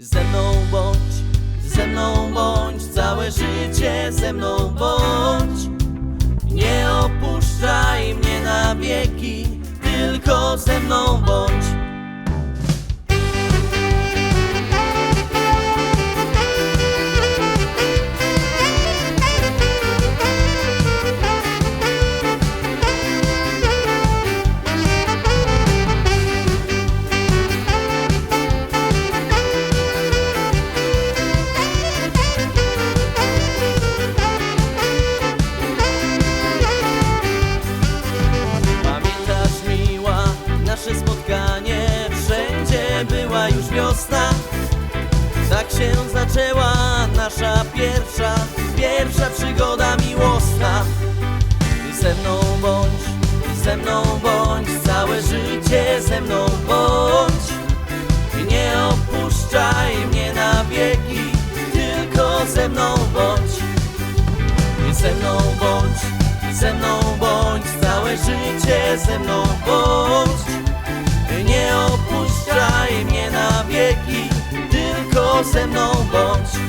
Ze mną bądź, ze mną bądź, całe życie ze mną bądź. Nie opuszczaj mnie na wieki, tylko ze mną bądź. Tak się zaczęła nasza pierwsza Pierwsza przygoda miłosna. Ty ze mną bądź, ty ze mną bądź Całe życie ze mną bądź. I Nie opuszczaj mnie na wieki Tylko ze mną bądź. I ze mną bądź, ze mną bądź, całe życie ze mną bądź. Nie tylko ze mną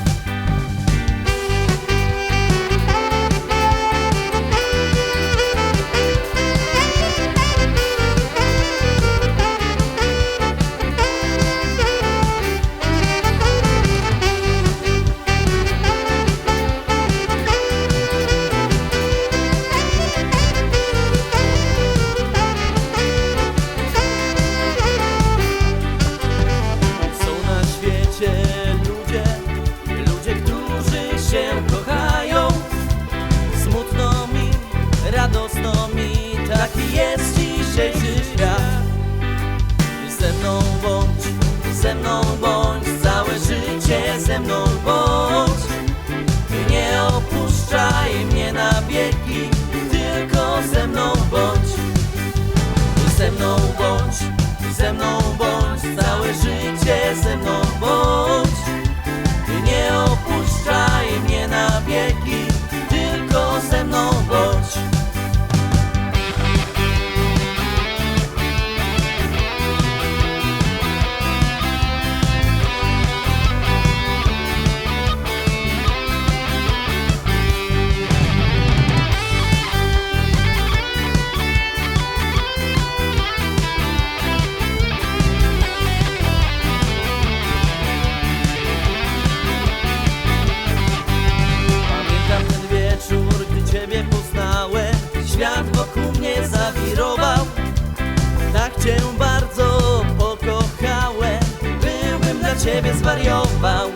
radosno mi, taki jest dzisiejszy świat. Ze mną bądź, ze mną bądź, całe życie ze mną bądź. I Nie opuszczaj mnie na wieki, tylko ze mną bądź. Ze mną bądź, ze mną bądź, całe życie ze mną bądź. Ciebie zwariował.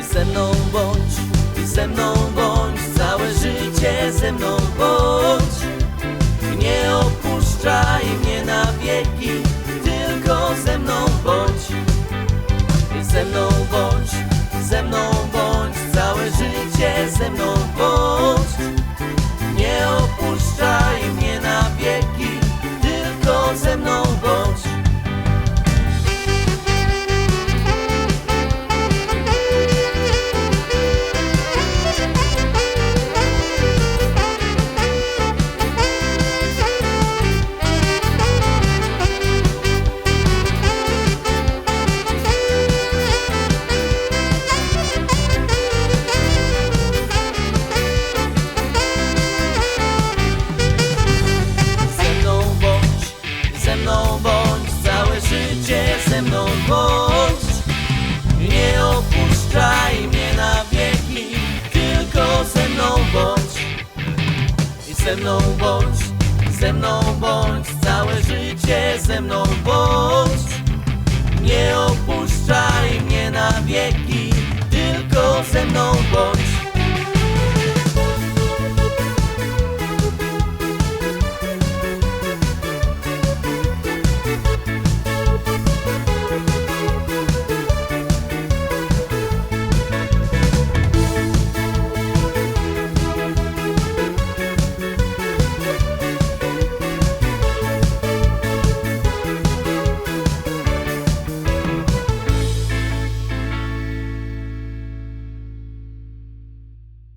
I ze mną bądź, i ze mną bądź Całe życie ze mną bądź. Nie opuszczaj mnie na wieki Tylko ze mną bądź. I ze mną bądź, ze mną bądź, całe życie ze mną bądź. ze mną bądź, ze mną bądź, całe życie ze mną bądź.